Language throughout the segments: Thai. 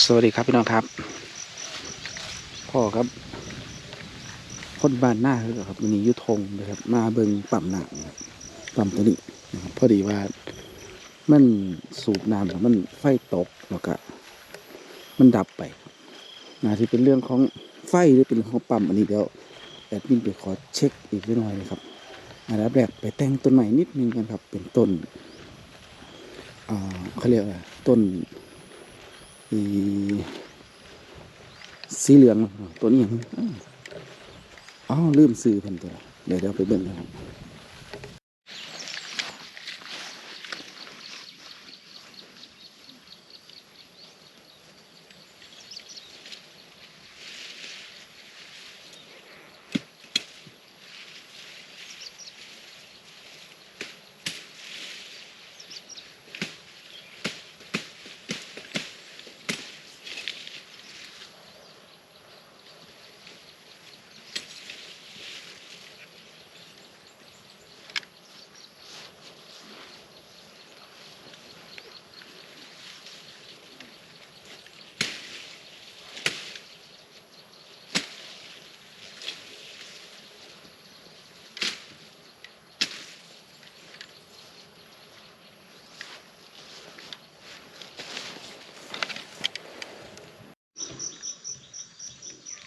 สวัสดีครับพี่น้องครับ พ่อครับ คนบ้านหน้าคือครับวันนี้ยุทงนะครับ มาเบิงปั๊มน้ำนะครับปั๊มตัวนี้นะครับพอดีว่ามันสูบน้ำแล้วมันไฟตกแล้วก็มันดับไปน่าที่เป็นเรื่องของไฟหรือเป็นเรื่องของปั๊มอันนี้เดี๋ยวแอดมินไปขอเช็คอีกนิดหน่อยนะครับอันดับแรกไปแต่งต้นใหม่นิดนึงกันครับ เป็นต้นเขาเรียกว่าต้น สีเหลืองตัวนี้หยังอ๋อลืมซื้อเพิ่นตัวเดี๋ยวเดี๋ยวไปเบิ่งนะครับ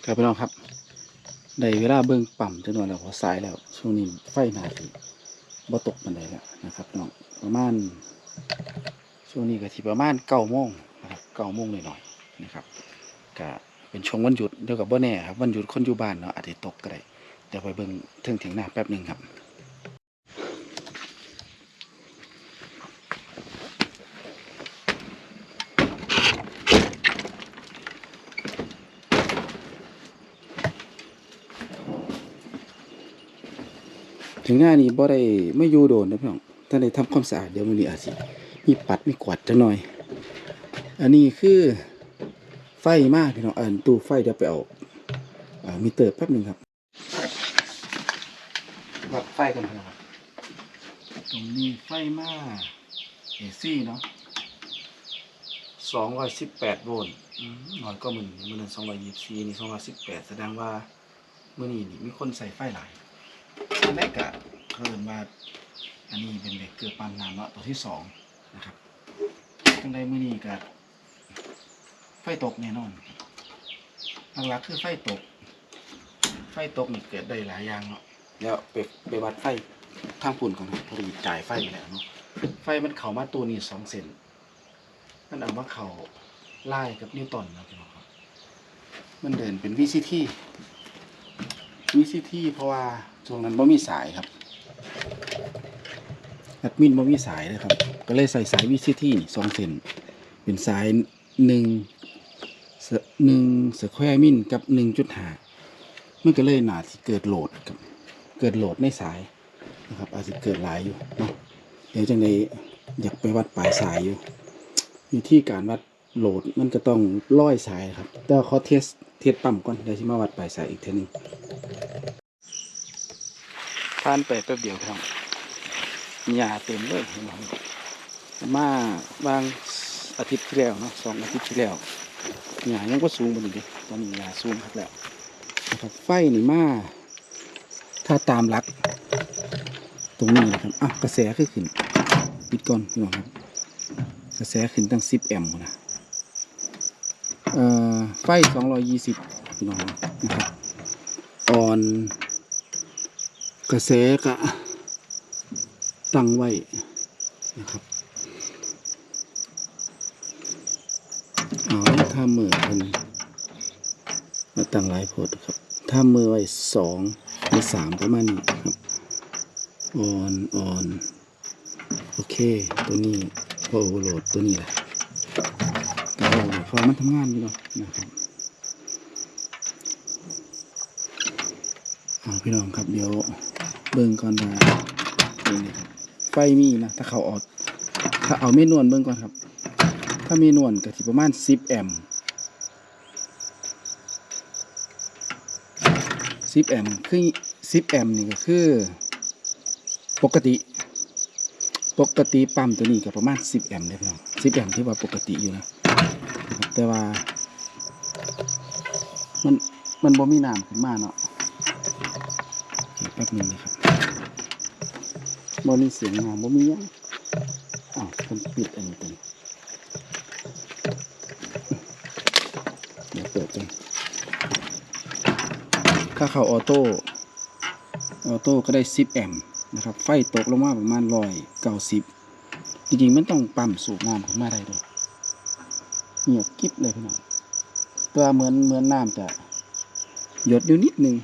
ครับพี่น้องครับได้เวลาเบิ้งปั่มจังหน่อยแล้วพอสายแล้วช่วงนี้ไฟหนาทีบ่ตกมันใดแล้วนะครับน้องประมาณช่วงนี้ก็ที่ประมาณเก้าโมงนะครับเก้าโมงหน่อยๆนะครับก็เป็นช่วงวันหยุดเดียวกับบ่แน่ครับวันหยุดคนอยู่บ้านเนาะอาจจะตกก็ได้เดี๋ยวไปเบิ้งเทิงเถียงหน้าแป๊บหนึ่งครับ งหน้านี้บ่ได้ไม่อยู่โดนนะพี่น้องท่านได้ทำความสะอาดเดี๋ยวมื้อนี้อาจสิมีปัดมีกวาดจังหน่อย อันนี้คือไฟมากพี่น้องอันตู้ไฟเดี๋ยวไปเอาอ่ามิเตอร์แป๊บหนึงครับวัดไฟกันครับตรงนี้ไฟมาเอซี่เนาะ218โวลต์อืมน้อยก็มื้อนี้มื้อนั้น224นี่218แปดแสดงว่าเมื้อนี้นี่มีคนใส่ไฟหลาย อันแรกก็เขาเรียกว่าอันนี้เป็นเบรกเกอร์ปั๊มน้ำเนาะตัวที่สองนะครับจังใดมื้อนี้ก็ไฟตกแน่นอนหลักๆคือไฟตก ไฟตกนี่เกิดได้หลายอย่างเนาะเดี๋ยวไปไปวัดไฟทางปุ่นก่อนครับพอดีจ่ายไฟไปแล้วเนาะไฟมันเข้ามาตัวนี้สองเซนมันเอามาเข้าไล่กับนิวตันเนาะพี่น้องครับ มันเดินเป็น VCT VCT เพราะว่า ช่วงนั้นบ่มีสายครับแอดมินบ่มีสายเลยครับ ก็เลยใส่สาย VCT นี่สองเส้นเป็นสายหนึ่งหนึ่งสแควร์มินกับหนึ่งจุดห้ามันก็เลยหนาที่เกิดโหลดครับเกิดโหลดในสายนะครับ อาจจะเกิดหลายอยู่เนาะเดี๋ยวจังไดอยากไปวัดปลายสายอยู่วิธีการวัดโหลดมันก็ต้องร้อยสายครับแต่เขาเทสเทสปั๊มก่อนเดี๋ยวสิมาวัดปลายสายอีกเทีนึง ผ่านไปแป๊บเดียวครับหญ้าเต็มเลยเห็นไหมมาบางอาทิตย์ที่แล้วเนาะสองอาทิตย์ที่แล้วหญ้ายังก็สูงกว่านี้ดิตอนนี้หญ้าสูงครับแล้วนะครับไฟนี่มาถ้าตามหลัก ตรงนี้นะครับอะกระแสขึ้นขึ้นปิดก่อนพี่น้องครับกระแสขึ้นตั้งสิบแอมป์นะเอ่อไฟสองร้อยยี่สิบพี่น้องนะครับออน กระแสกะตั้งไว้นะครับเอาถ้ามือมันมาตั้งหลายโพดครับ ถ้ามือไว้สองหรือสามประมาณนี้ครับออนออนโอเค ตัวนี้พอโอโหลดตัวนี้แหละก็พอมันทำงานอยู่เนาะนะครับเอาพี่น้องครับเดี๋ยว เบิ่งก่อนว่านี่นะไฟมีนะถ้าเขาออก ถ้าเอาเมนวนเบิ่งก่อนครับ ถ้าเมนวนก็สิประมาณ 10 แอมป์10แอมป์คือ10แอมป์นี่ก็คือ ปกติ ปกติปั๊มตัวนี้ก็ประมาณ10แอมป์เลยพี่น้อง10แอมป์ที่ว่าปกติอยู่นะแต่ว่า มันมันบ่มีน้ำขึ้นมาเนาะแป๊บหนึงนะครับ บ่มีเสียงน้ำบ่มียังอ้าวผมปิดอันนี้ตันเดี๋ยวเปิดกันค่าเข้าออโต้ ออโต้ก็ได้ 10 แอมป์นะครับ ไฟตกลงมาประมาณร้อยเก้าสิบจริงๆมันต้องปั๊มสูบน้ำขึ้นมาได้ด้วยเงียบกิ๊บเลยพี่น้องตัวเหมือนเหมือนน้ำจะหยดอยู่นิดนึง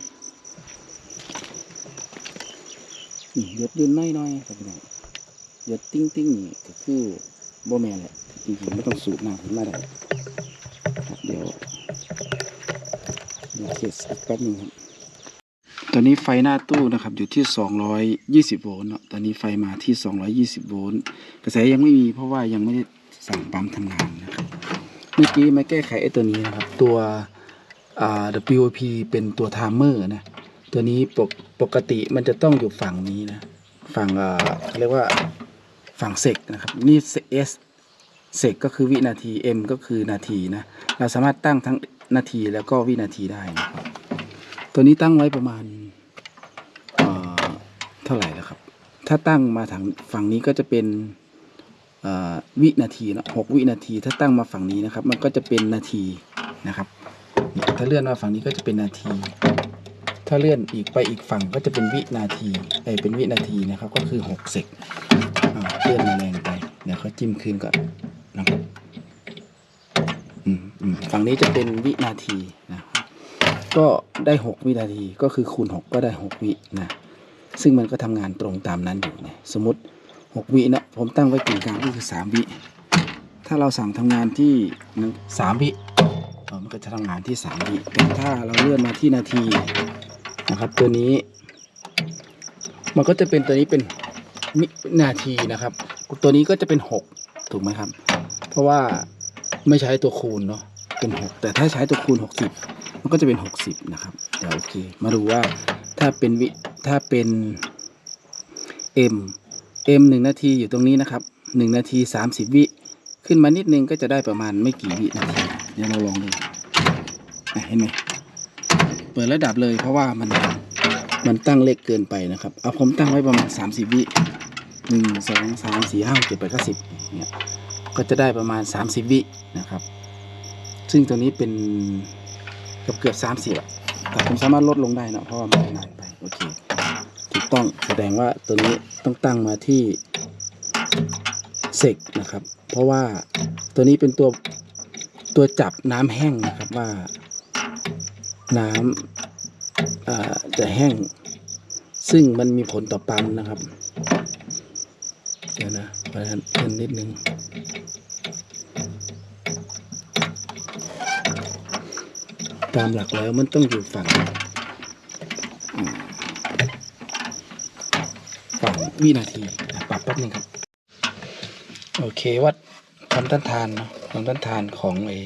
นี่หยดอยู่น้อยๆครับพี่น้องหยดติ้งๆนี่ก็คือโบแมนแหละจริงๆไม่ต้องสูบน้ำขึ้นมาได้ครับเดี๋ยวเดี๋ยวเสอีกแป๊บนึงครับตอนนี้ไฟหน้าตู้นะครับอยู่ที่ 220 โวลต์เนาะตอนนี้ไฟมาที่ 220 โวลต์กระแสยังไม่มีเพราะว่ายังไม่ได้สั่งปั๊มทำงานนะครับเมื่อกี้มาแก้ไขไอ้ตัวนี้นะครับ ตัว WOP เป็นตัวไทม์เมอร์นะ ตัวนี้ปกปกติมันจะต้องอยู่ฝั่งนี้นะ ฝั่งอ่าเขาเรียกว่าฝั่งเซกนะครับ นี่ S เซกก็คือวินาที M ก็คือนาทีนะ เราสามารถตั้งทั้งนาทีแล้วก็วินาทีได้นะครับ ตัวนี้ตั้งไว้ประมาณเอ่อเท่าไหร่แล้วครับ ถ้าตั้งมาทางฝั่งนี้ก็จะเป็นวินาทีเนะหกวินาที ถ้าตั้งมาฝั่งนี้นะครับ มันก็จะเป็นนาทีนะครับ ถ้าเลื่อนมาฝั่งนี้ก็จะเป็นนาที ถ้าเลื่อนอีกไปอีกฝั่งก็จะเป็นวินาทีไอยเป็นวินาทีนะครับ ก็คือหกเซกเลื่อนมาแรงไปเดี๋ยวเขาจิ้มคืนก่อนนะครับอืมอืมฝั่งนี้จะเป็นวินาทีนะก็ได้หกวินาทีก็คือคูณหกก็ได้หกวินะซึ่งมันก็ทำงานตรงตามนั้นอยู่นะสมมติหกวินะผมตั้งไว้กึ่งกลางก็คือสามวิถ้าเราสั่งทำงานที่หนึ่งสามวิเออมันก็จะทำงานที่สามวิแต่ถ้าเราเลื่อนมาที่นาที นะครับ ตัวนี้ มันก็จะเป็นตัวนี้เป็นมินาทีนะครับ ตัวนี้ก็จะเป็นหกถูกไหมครับ เพราะว่าไม่ใช้ตัวคูณเนาะเป็นหกแต่ถ้าใช้ตัวคูณหกสิบมันก็จะเป็น60นะครับเดี๋ยวโอเค มาดูว่าถ้าเป็นวิถ้าเป็น M M หนึ่งนาทีอยู่ตรงนี้นะครับหนึ่งนาที30วิขึ้นมานิดนึงก็จะได้ประมาณไม่กี่วินาทีเดี๋ยวเราลองดูเห็นไหม เปิดระดับเลยเพราะว่ามันมันตั้งเล็กเกินไปนะครับเอาผมตั้งไว้ประมาณ 30 วิหนึ่งสองสามสี่ห้าเจ็ดแปดเก้าสิบเนี่ยก็จะได้ประมาณ 30 วินะครับ ซึ่งตัวนี้เป็นเกือบเกือบสามสิบแต่ผมสามารถลดลงได้นะเพราะว่ามันนานไปโอเคถูกต้องแสดงว่าตัวนี้ต้องตั้งมาที่เซกนะครับ เพราะว่าตัวนี้เป็นตัวตัวจับน้ำแห้งนะครับว่า น้ำจะแห้ง ซึ่งมันมีผลต่อปั๊มนะครับ เดี๋ยวนะเพราะฉะนั้นเพิ่มนิดนึงตามหลักแล้วมันต้องอยู่ฝั่ง ฝั่งวินาทีปรับแป๊บนึงครับ โอเควัดความต้านทานเนาะความต้านทานของไอ้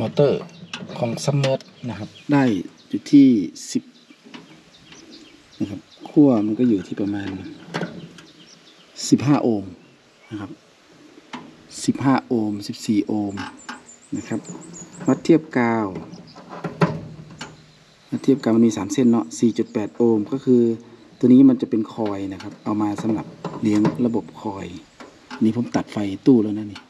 มอเตอร์ ของซัมเมอร์นะครับ ได้อยู่ที่สิบนะครับขั้วมันก็อยู่ที่ประมาณสิบห้าโอห์มนะครับสิบห้าโอห์มสิบสี่โอห์มนะครับวัดเทียบกาววัดเทียบกาวมันมี3เส้นเนาะ4.8โอห์มก็คือตัวนี้มันจะเป็นคอยนะครับ เอามาสำหรับเลี้ยงระบบคอย นี่ผมตัดไฟตู้แล้วนะนี่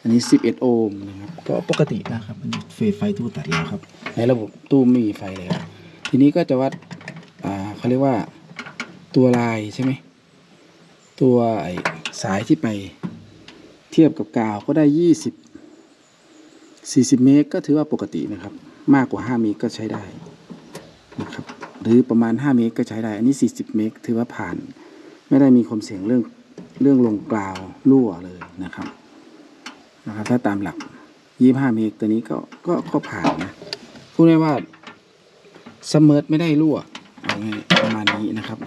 อันนี้ 11 โอห์มนะครับก็ปกตินะครับอันนี้เฟไฟตู้ตัดแล้วครับในระบบตู้ไม่มีไฟเลยครับทีนี้ก็จะวัดอ่าเขาเรียกว่าตัวลายใช่ไหมตัวไอ้สายที่ไปเทียบกับกาวก็ได้ 20 40 เมตรก็ถือว่าปกตินะครับ มากกว่า 5 เมตรก็ใช้ได้นะครับหรือประมาณ 5 เมตรก็ใช้ได้ อันนี้ 40 เมตรถือว่าผ่าน ไม่ได้มีความเสี่ยงเรื่องเรื่องลงกลาวรั่วเลยนะครับ นะครับถ้าตามหลัก25เมตรตัวนี้ก็ก็ก็ผ่านนะพูดได้ว่าสมอร์ไม่ได้รั่วเอาไงประมาณนี้นะครับ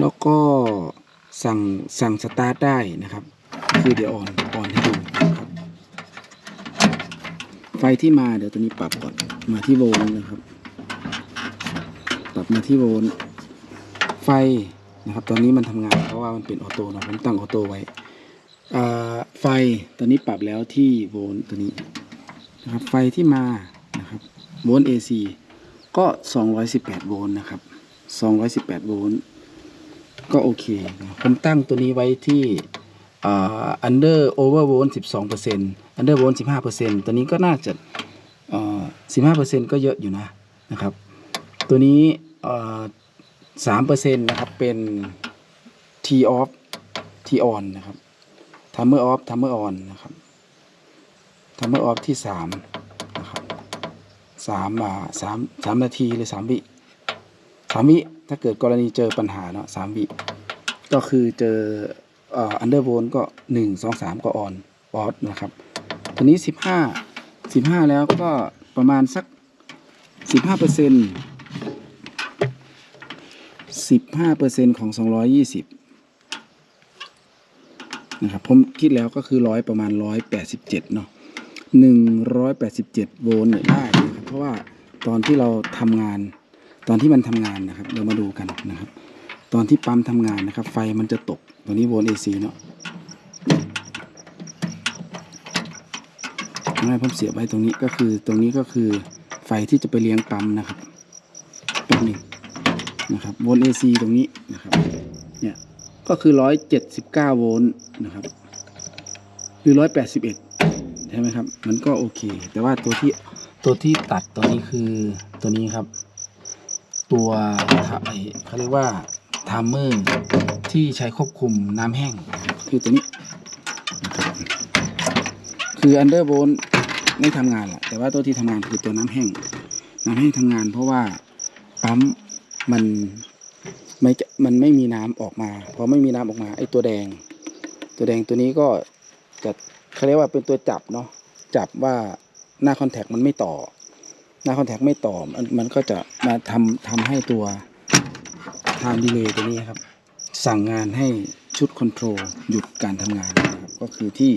แล้วก็สั่งสั่งสตาร์ทได้นะครับ คือเดี๋ยวออนออนให้ดูนะครับไฟที่มาเดี๋ยวตัวนี้ปรับก่อนมาที่โวลต์นะครับ ปรับมาที่โวลต์ไฟนะครับ ตอนนี้มันทำงานเพราะว่ามันเป็นออโต้เนะผมตั้งออโต้ไว้ ไฟตอนนี้ปรับแล้วที่โวลต์ตัวนี้นะครับไฟที่มานะครับโวลต์ AC ก็ 218 โวลต์นะครับ 218 โวลต์ก็โอเคผมตั้งตัวนี้ไว้ที่อันเดอร์โอเวอร์โวลต์สิบสองเปอร์เซ็นต์อันเดอร์โวลต์สิบห้าเปอร์เซ็นต์ตัวนี้ก็น่าจะสิบห้าเปอร์เซ็นต์ก็เยอะอยู่นะนะครับ ตัวนี้สามเปอร์เซ็นต์นะครับเป็นทีออฟทีออนนะครับ timer off timer on นนะครับ timer off ที่สามนะครับสามอ่าสามสามนาทีหรือสามวิสามวิถ้าเกิดกรณีเจอปัญหาเนาะสามวิก็คือเจออ่อ undervolt ก็หนึ่งสองสามก็ on off นะครับตัวนี้สิบห้าสิบห้าแล้วก็ประมาณสักสิบห้าเปอร์เซ็นต์สิบห้าเปอร์เซ็นต์ของสองร้อยยี่สิบ นะครับผมคิดแล้วก็คือร้อยประมาณร้อยแปดสิบเจ็ดเนาะหนึ่งร้อยแปดสิบเจ็ดโวลต์เนี่ยได้นะครับเพราะว่าตอนที่เราทำงาน ตอนที่มันทำงานนะครับ เรามาดูกันนะครับ ตอนที่ปั๊มทำงานนะครับ ไฟมันจะตกตัวนี้โวลต์ AC เนาะให้ผมเสียบไว้ตรงนี้ก็คือตรงนี้ก็คือไฟที่จะไปเลี้ยงปั๊มนะครับแป๊บนึงนะครับโวลต์ AC ตรงนี้นะครับ เนี่ยก็คือ179โวลต์นะครับ หรือ181ใช่ไหมครับ มันก็โอเค แต่ว่าตัวที่ตัวที่ตัดตัวนี้คือตัวนี้ครับ ตัวทะไอเขาเรียกว่าไทม์เมอร์ที่ใช้ควบคุมน้ำแห้ง คือตัวนี้ คืออันเดอร์โวลต์ไม่ทำงานแหละแต่ว่าตัวที่ทำงานคือตัวน้ำแห้ง น้ำแห้งทำงานเพราะว่าปั๊มมัน ไม่มันไม่มีน้ำออกมาพอไม่มีน้ำออกมาไอ้ตัวแดง ตัวแดงตัวนี้ก็จะเขาเรียกว่าเป็นตัวจับเนาะจับว่าหน้าคอนแทคมันไม่ต่อ หน้าคอนแทคไม่ต่อมันมันก็จะมาทำทำให้ตัวทางดีเลย์ตัวนี้ครับ สั่งงานให้ชุดคอนโทรลหยุดการทำงานนะครับก็คือที่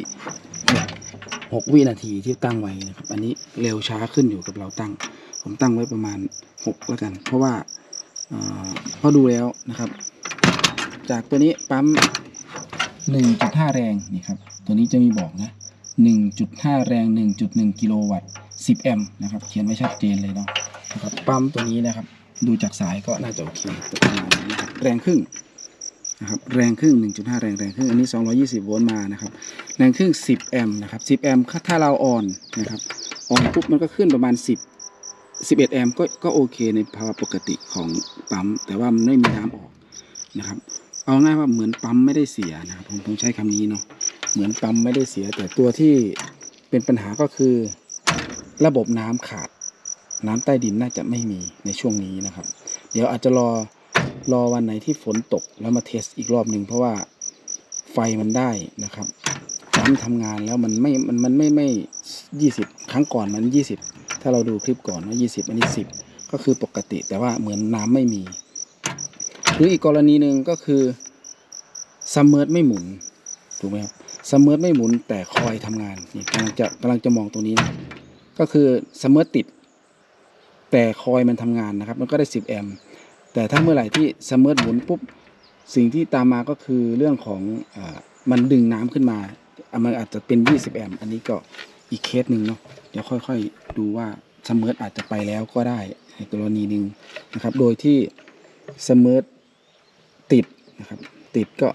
หกวินาทีที่ตั้งไว้นะครับ อันนี้เร็วช้าขึ้นอยู่กับเราตั้ง ผมตั้งไว้ประมาณหกแล้วกัน เพราะว่า อ่าพอดูแล้วนะครับ จากตัวนี้ปั๊ม 1.5 แรงนี่ครับ ตัวนี้จะมีบอกนะ 1.5 แรง 1.1 กิโลวัตต์ 10 แอมป์นะครับ เขียนไว้ชัดเจนเลยเนาะนะครับปั๊มตัวนี้นะครับ ดูจากสายก็น่าจะโอเคประมาณนี้นแรงครึ่งนะครับแรงครึ่ง 1.5 แรงแรงครึ่งอันนี้ 220 โวลต์มานะครับแรงครึ่ง 10 แอมป์นะครับ 10 แอมป์ถ้าเราออนนะครับออนปุ๊บมันก็ขึ้นประมาณ 10 11 แอมป์ก็ก็โอเคในภาวะปกติของปั๊ม แต่ว่ามันไม่มีน้ำออกนะครับ เอาง่ายว่าเหมือนปั๊มไม่ได้เสียนะครับผมผมใช้คำนี้เนาะเหมือนปั๊มไม่ได้เสีย แต่ตัวที่เป็นปัญหาก็คือระบบน้ำขาด น้ำใต้ดินน่าจะไม่มีในช่วงนี้นะครับ เดี๋ยวอาจจะรอรอวันไหนที่ฝนตกแล้วมาเทสอีกรอบหนึ่งเพราะว่าไฟมันได้นะครับปั๊มทำงานแล้วมันไม่ มันมันไม่ไม่ยี่สิบครั้งก่อนมันยี่สิบ ถ้าเราดูคลิปก่อนว่า 20 อันนี้ 10 ก็คือปกติแต่ว่าเหมือนน้ำไม่มี หรืออีกกรณีหนึ่งก็คือซัมเมอร์ไม่หมุนถูกไหมครับซัมเมอร์ไม่หมุนแต่คอยทำงานนี่กำลังจะกำลังจะมองตรงนี้นะก็คือซัมเมอร์ติด แต่คอยมันทำงานนะครับ มันก็ได้ 10 แอมป์แต่ถ้าเมื่อไหร่ที่ซัมเมอร์หมุนปุ๊บสิ่งที่ตามมาก็คือเรื่องของอมันดึงน้ำขึ้นมา มันอาจจะเป็น 20 แอมป์อันนี้ก็ อีกเคสหนึ่งเนาะเดี๋ยวค่อยๆ ดูว่าเสม e ร์อาจจะไปแล้วก็ได้ในกรณีหนึ่งนะครับ โดยที่เสม e ร์ติดนะครับ ติดก็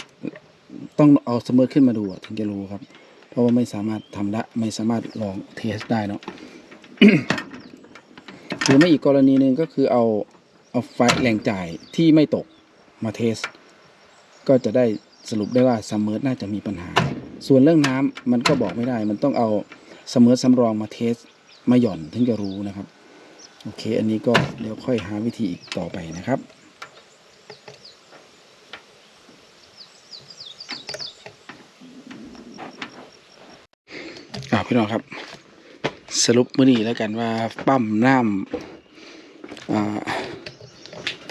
ต้องเอาเสม e ร์ขึ้นมาดูถึงจะรู้ครับ เพราะว่าไม่สามารถทำได้ไม่สามารถลองเทสได้เนาะหรือไม่อีกกรณีหนึ่งก็คือเอาเอาไฟแรงจ่ายที่ไม่ตกมาเทส ก็จะได้สรุปได้ว่าซัมเมอร์น่าจะมีปัญหา ส่วนเรื่องน้ำมันก็บอกไม่ได้ มันต้องเอา ซัมอสำรองมาเทสมาหย่อนถึงจะรู้นะครับ โอเค อันนี้ก็เดี๋ยวค่อยหาวิธีอีกต่อไปนะครับอ่าพี่น้องครับ สรุปมื้อนี้แล้วกันว่าปั๊มน้ำอ่า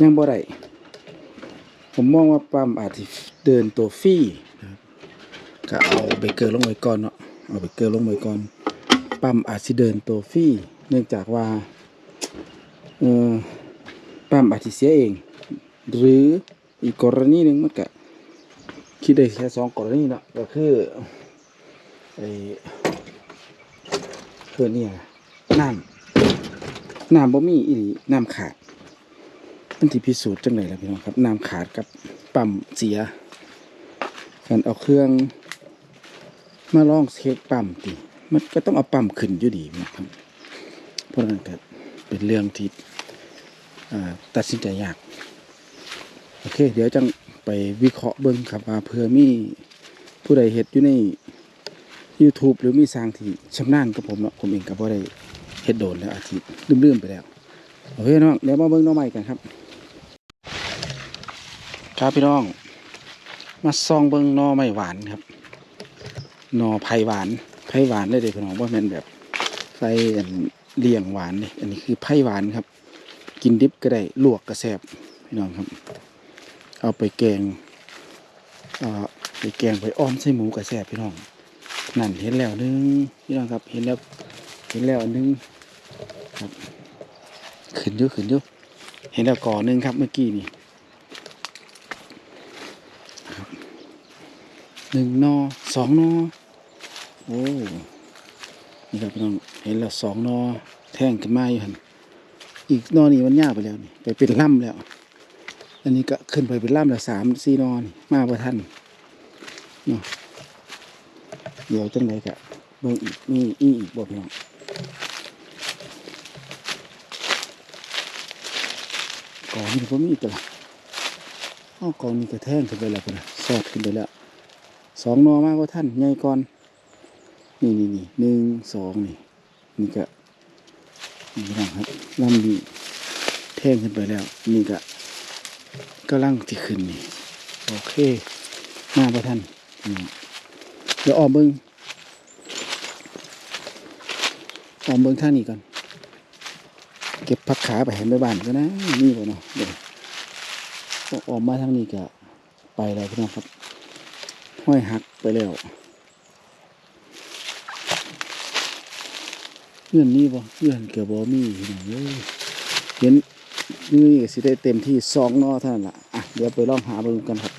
ยังบ่ได้ผมมองว่าปั๊มอาจจะเดินตัวฟรีนะครับก็เอาเบเกอร์ลงไว้ก่อนเนาะเอาเบเกอร์ลงไว้ก่อน ปั๊มอาจจะเดินตัวฟรีเนื่องจากว่าเออปั๊มอาจจะเสียเอง หรืออีกกรณีหนึ่งมันก็คิดได้แค่สองกรณีเนาะก็คือไอ้คือเนี่ยน้ำน้ำบ่มีอีหลีน้ำขาดมันที่พิสูจน์จังไดล่ะพี่น้องครับน้ำขาดกับปั๊มเสียกันเอาเครื่องมาลองเช็คปั๊มติ มันก็ต้องเอาปั๊มขึ้นอยู่ดีนะครับเพราะนั้นก็เป็นเรื่องที่ตัดสินใจยาก โอเค เดี๋ยวจังไปวิเคราะห์เบิ่งครับว่าเพื่อมีผู้ใดเฮ็ดอยู่ใน YouTube หรือมีสร้างที่ชำนาญกับผมเนาะผมเองก็บ่ได้เฮ็ดโดนแล้วอาทิตย์ลืมๆไปแล้ว โอเคน้องเดี๋ยวมาเบิ่งน้องใหม่กันครับ ครับพี่น้อง มาซองเบิ่งน่อไม้หวานครับนอไผ่หวาน ผ่หวานเลยเด้อพี่น้องบ่แม่นแบบใส่อันเลี้ยงหวานนี่อันนี้คือไผ่หวานครับ กินดิบก็ได้ลวกก็แซ่บพี่น้องครับ เอาไปแกงเอ่อไปแกงไปอ้อมใส่หมูก็แซ่บพี่น้องนั่นเห็นแล้วนึงพี่น้องครับเห็นแล้วเห็นแล้วอันนึงครับขึ้นอยู่ขึ้นอยู่เห็นแล้วก่อหนึงครับเมื่อกี้นี่ครับหนึ่งนอสองนอ โอ้นี่ครับพี่น้องเห็นแล้วสองนอแท่งขึ้นมาอยู่หันอีกนอนี่มันยาไปแล้วนี่ไปเป็นล่ำแล้ว อันนี้ก็ขึ้นไปเป็นล่ำแล้วสามสี่นอนมาประทันเนาะเดี๋ยวจังไดกะเบิ่งอีกมีอีอีกบ่พี่น้องกองนี่ก็มีตัวละอ้อกองนี่ก็แท่งขึ้นไปแล้วนะสอดขึ้นไปแล้วสองนอมากกว่าท่านใหญ่ก่อน นี่นี่นี่หนึ่งสองนี่นี่ก็นี่พี่น้องครับลำนี้แท่งขึ้นไปแล้ว นี่ก็กำลังที่ขึ้นนี่โอเคมาประท่านเดี๋ยวออมเบิ้งออมเบิ้งท่านี้ก่อนเก็บพักขาไปให้แม่บ้านก็นะนี่บ่เนาะเดี๋ยวออมมาทางนี้ก็ไปแล้วพี่น้องครับห้อยหักไปแล้ว เงื่อนนี่บ่เงื่อนเกือบบ่มีพี่น้องเอ้ยเห็นนี่สิได้เต็มที่สองนอเท่านั้นล่ะอะเดี๋ยวไปลองหาเบิ่งกันครับ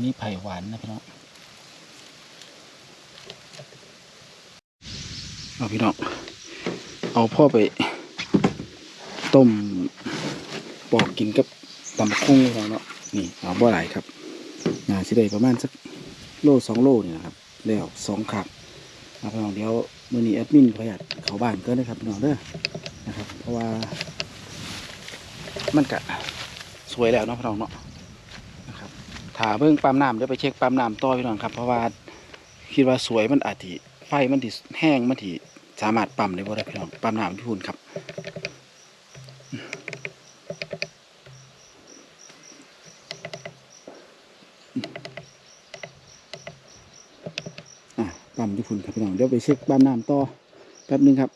นนี้ไผ่หวานนะพี่น้องเอาพี่น้องเอาพ่อไป ต้มปอกกินกับตำคุ้งของเนาะนี่เอาบ่หลครับน่าสิได้ประมาณสักโลสองโลนี่นะครับแล้วสองขับนะพี่น้องเดี๋ยวมือนี้แอดมินขออนุญาตเขาบ้านก็นะครับพี่น้องเด้อนะครับ เพราะว่า มันกะสวยแล้วเนาะพี่น้องเนาะ ถาเบิ่งปั๊มน้ำเดี๋ยวไปเช็คปั๊มน้ำต่อพี่น้องครับ เพราะว่าคิดว่าสวยมันอาจจะไฟมันที่แห้งมันที่สามารถปั๊มได้บ่ได้พี่น้องปั๊มน้ำที่พุ่นครับอะปั๊มที่พุ่นครับพี่น้องเดี๋ยวไปเช็คปั๊มน้ำต่อแป๊บหนึงครับ